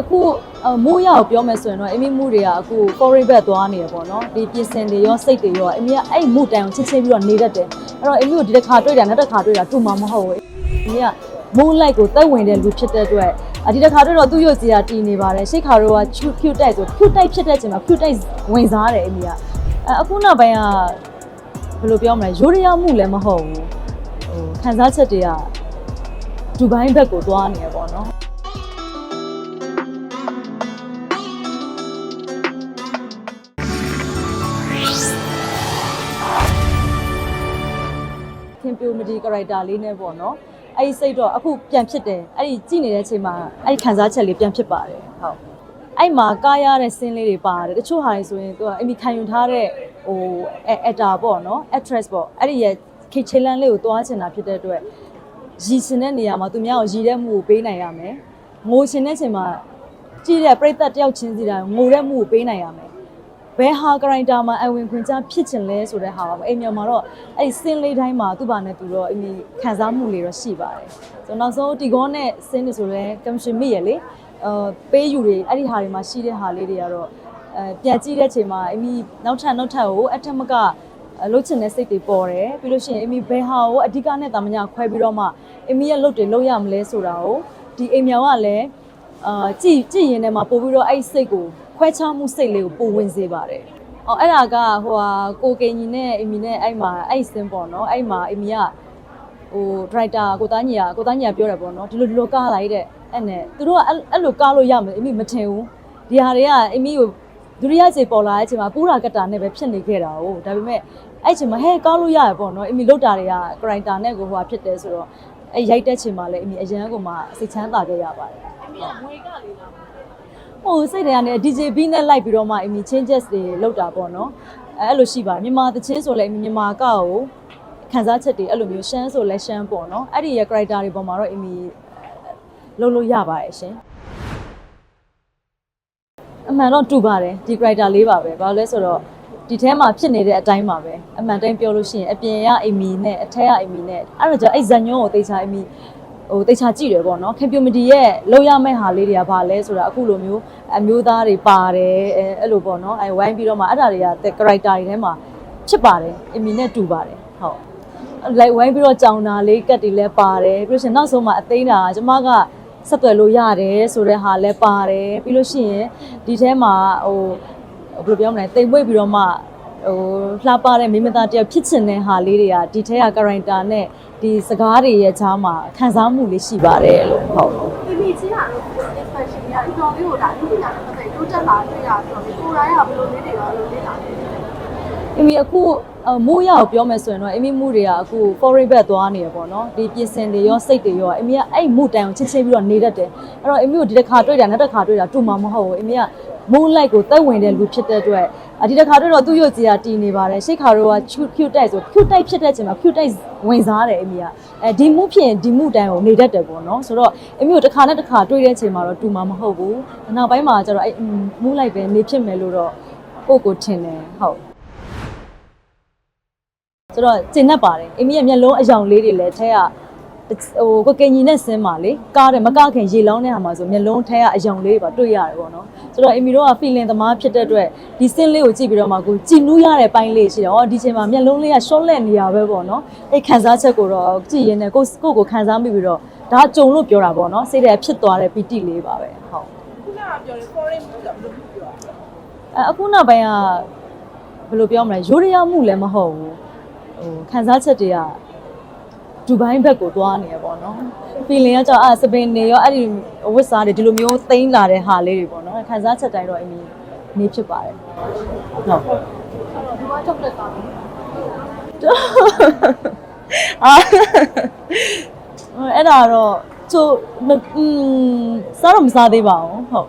အခုအမိုးရကိုပြောမယ်ဆိုရင်တော့အမီမူတွေကအခု foreign back သွားနေရပေါ့နော်ဒီပြင်စင်တွေရောစိတ်တွေရောအမီကအဲ့မူတိုင်ကိုချစ်ချင်းပြီးတော့နေတတ်တယ်အဲ့တော့အမီကိုဒီတစ်ခါတွေ့တာနောက်တစ်ခါတွေ့တာတူမှာမဟုတ်ဘူးအမီကမိုးလိုက်ကိုတက်ဝင်တဲ့လူဖြစ်တဲ့အတွက်အဒီတစ်ခါတွေ့တော့သူ့ရုပ်စီကတီနေပါတယ်ရှိခါတော့က cute type ဆို cute type ဖြစ်တဲ့အချိန်မှာ cute type ဝင်စားတယ်အမီကအဲအခုနောက်ပိုင်းကဘယ်လိုပြောမလဲရိုးရရမှုလည်းမဟုတ်ဘူးဟိုခံစားချက်တွေကဒူဘိုင်းဘက်ကိုသွားနေရပေါ့နော် ခင်ပြိုမဒီ character လေးနဲ့ပေါ့နော်အဲ့ဒီစိတ်တော့အခုပြန်ဖြစ်တယ်အဲ့ဒီကြည့်နေတဲ့အချိန်မှာအဲ့ဒီခံစားချက်လေးပြန်ဖြစ်ပါတယ်ဟုတ်အဲ့မှာကားရတဲ့စင်းလေးတွေပါတယ်တချို့ဟာတွေဆိုရင်သူကအမိခံယူထားတဲ့ဟို actor ပေါ့နော် actress ပေါ့အဲ့ဒီရဲ့ခေချေလန်းလေးကိုတွားချင်တာဖြစ်တဲ့အတွက်ရည်ရှင်တဲ့နေရာမှာသူများကိုရည်တဲ့မှုကိုပေးနိုင်ရမယ်ငိုရှင်တဲ့အချိန်မှာကြည့်တဲ့ပရိသတ်တယောက်ချင်းစီတိုင်းငိုတဲ့မှုကိုပေးနိုင်ရမယ် ဘယ်ဟာကရိုက်တာမှာအဝင်ခွင့်ချဖြစ်ချင်လဲဆိုတဲ့ဟာပါအိမ်မြန်မာတော့အဲ့ဒီစင်းလေးတိုင်းမှာသူ့ဘာနဲ့သူတော့အမိခံစားမှုလေးတော့ရှိပါတယ်ဆိုတော့နောက်ဆုံးတီကောနဲ့စင်းနေဆိုလဲကမ်ရှင်မိရလေအာပေးယူတွေအဲ့ဒီဟာတွေမှာရှိတဲ့ဟာလေးတွေကတော့အဲပြန်ကြည့်တဲ့အချိန်မှာအမိနောက်ထပ်နောက်ထပ်ကိုအထက်မကလှုပ်ချင်တဲ့စိတ်တွေပေါ်တယ်ပြီးလို့ရှိရင်အမိဘယ်ဟာကိုအဓိကနဲ့တာမညာခွဲပြီးတော့မှအမိရဲ့လှုပ်တွေလှုပ်ရမလဲဆိုတာကိုဒီအိမ်မြန်မာကလည်းအာကြည်ကြည်ရင်ထဲမှာပို့ပြီးတော့အဲ့ဒီစိတ်ကို ခွဲခြားမှုစိတ်လေးကိုပိုဝင်စေပါတယ်။အော်အဲ့ဒါကဟိုဟာကိုကိန်ကြီးနဲ့အီမီနဲ့အဲ့မှာအဲ့ဒီစင်းပေါ့နော်။အဲ့မှာအီမီကဟိုဒရိုက်တာကိုသားညီကကိုသားညီကပြောတယ်ပေါ့နော်။ဒီလိုဒီလိုကားလိုက်တဲ့အဲ့နဲ့သူတို့ကအဲ့အဲ့လိုကားလို့ရမယ်အီမီမထင်ဘူး။ဒီဟာတွေကအီမီကိုဒုတိယခြေပေါ်လာတဲ့အချိန်မှာပူရာကတာနဲ့ပဲဖြစ်နေခဲ့တာ哦ဒါပေမဲ့အဲ့အချိန်မှာဟဲကားလို့ရရပေါ့နော်အီမီလုတ်တာတွေကကရိုက်တာနဲ့ကိုဟိုဟာဖြစ်တယ်ဆိုတော့အဲ့ရိုက်တဲ့ချိန်မှာလည်းအီမီအရန်ကိုမှစိတ်ချမ်းသာခဲ့ရပါတယ်အမေကငွေကလေးလား ဟိုစိတ်တွေကနေ DJ B နဲ့လိုက်ပြီးတော့မှအမီ changes တွေလောက်တာပေါ့နော်အဲအဲ့လိုရှိပါတယ်မြန်မာသချင်းဆိုလည်းအမီမြန်မာကကိုခံစားချက်တွေအဲ့လိုမျိုးရှမ်းဆိုလည်းရှမ်းပေါ့နော်အဲ့ဒီရဲ့ character တွေပေါ်မှာတော့အမီလုံးလို့ရပါတယ်ရှင်အမှန်တော့တူပါတယ်ဒီ character လေးပါပဲဘာလို့လဲဆိုတော့ဒီထဲမှာဖြစ်နေတဲ့အတိုင်းပါပဲအမှန်တိုင်းပြောလို့ရှိရင်အပြင်ကအိမ်မီနဲ့အထက်ကအိမ်မီနဲ့အဲ့တော့ကျအဲ့ဇန်ညွန်းကိုတေချာအိမ်မီ ဟိုတိတ်ချကြည့်တယ်ပေါ့နော်ခင်ပြူမတီရဲ့လောက်ရမယ့်ဟာလေးတွေကဘာလဲဆိုတာအခုလိုမျိုးအမျိုးသားတွေပါတယ်အဲအဲ့လိုပေါ့နော်အဲဝိုင်းပြီးတော့မှအဲ့ဒါတွေက character တွေထဲမှာဖြစ်ပါတယ်အမီနဲ့တူပါတယ်ဟုတ်လိုက်ဝိုင်းပြီးတော့ကြောင်တာလေးကတ်တွေလည်းပါတယ်ပြီးလို့ရှိရင်နောက်ဆုံးမှအသိန်းတာကကျမကဆက်သွယ်လို့ရတယ်ဆိုတဲ့ဟာလည်းပါတယ်ပြီးလို့ရှိရင်ဒီထဲမှာဟိုဘယ်လိုပြောမလဲတိမ်မွေ့ပြီးတော့မှ ဟိုလှပတဲ့မိမသားတယောက်ဖြစ်ချင်တဲ့ဟာလေးတွေကဒီထဲက character နဲ့ဒီစကားတွေရဲ့ခြားမှာခံစားမှုလေးရှိပါတယ်လို့ဟုတ်ဒီမိချင်းကတော့ expression ကြီးအတော်လေးကိုဒါအမှုပညာနဲ့ပတ်သက်တိုးတက်လာတွေ့ရဆိုတော့ဒီကိုရိုင်းကဘယ်လိုလေးတွေရောလို့လေ့လာနေလဲအမီအခုအမိုးရကိုပြောမယ်ဆိုရင်တော့အမီမှုတွေကအခု foreign back သွားနေရပေါ့နော်ဒီပြင်စင်တွေရောစိတ်တွေရောအမီကအဲ့မှုတိုင်ကိုချစ်ချင်းပြီးတော့နေတတ်တယ်အဲ့တော့အမီကိုဒီတစ်ခါတွေ့တာနောက်တစ်ခါတွေ့တာတူမှာမဟုတ်ဘူးအမီကမိုးလိုက်ကိုတက်ဝင်တဲ့လူဖြစ်တဲ့အတွက် အဒီတစ်ခါတွေ့တော့သူ့ရုပ်ကြီးကတီနေပါတယ်ရှိခါတော့က cute type ဆို cute type ဖြစ်တဲ့အချိန်မှာ cute type ဝင်စားတယ်အမီကအဲဒီမှုဖြစ်ရင်ဒီမှုတိုင်ကိုနေတတ်တယ်ပေါ့နော်ဆိုတော့အမီကိုတစ်ခါနဲ့တစ်ခါတွေ့တဲ့အချိန်မှာတော့တူမှာမဟုတ်ဘူးနောက်ပိုင်းမှာကျတော့အဲ့မှုလိုက်ပဲနေဖြစ်မယ်လို့တော့ကိုယ့်ကိုထင်တယ်ဟုတ်ဆိုတော့ကျင်납ပါတယ်အမီရဲ့မျက်လုံးအယောင်လေးတွေလည်းထဲက ဟိုကိုကင်ကြီးနဲ့ဆင်းပါလေကားတယ်မကခင်ရေလောင်းတဲ့ဟာမှာဆိုမျက်လုံးထဲကအယောင်လေးတွေပါတွေ့ရတယ်ပေါ့နော်ဆိုတော့အမီတို့က feeling သမားဖြစ်တဲ့အတွက်ဒီဆင်းလေးကိုကြည့်ပြီးတော့မှကိုကြည်နူးရတဲ့ပိုင်းလေးရှိတယ်ဟောဒီချိန်မှာမျက်လုံးလေးကရှော့လက်နေရပဲပေါ့နော်အဲ့ခံစားချက်ကိုတော့ကြည်ရင်လည်းကိုကိုကိုခံစားမိပြီးတော့ဒါကြုံလို့ပြောတာပေါ့နော်စိတ်ထဲဖြစ်သွားတဲ့ပီတိလေးပါပဲဟုတ်ခုနကပြောတယ် foreign မျိုးဆိုဘယ်လိုပြောရလဲအဲအခုနောက်ပိုင်းကဘယ်လိုပြောမလဲရိုးရရမှုလည်းမဟုတ်ဘူးဟိုခံစားချက်တွေက ဒူဘိုင်းဘက်ကိုသွားနေရပေါ့နော် feeling ကကြောင့်အဲစပင်နေရောအဲ့ဒီဝစ်စားတွေဒီလိုမျိုးသိမ်းလာတဲ့ဟာလေးတွေပေါ့နော်ခံစားချက်တိုင်းတော့အမီနေဖြစ်ပါတယ်ဟုတ်ဒီမှာထုတ်တဲ့ကောင်အာအဲ့ဒါတော့ချို့อืมစားတော့မစားသေးပါဘူးဟုတ်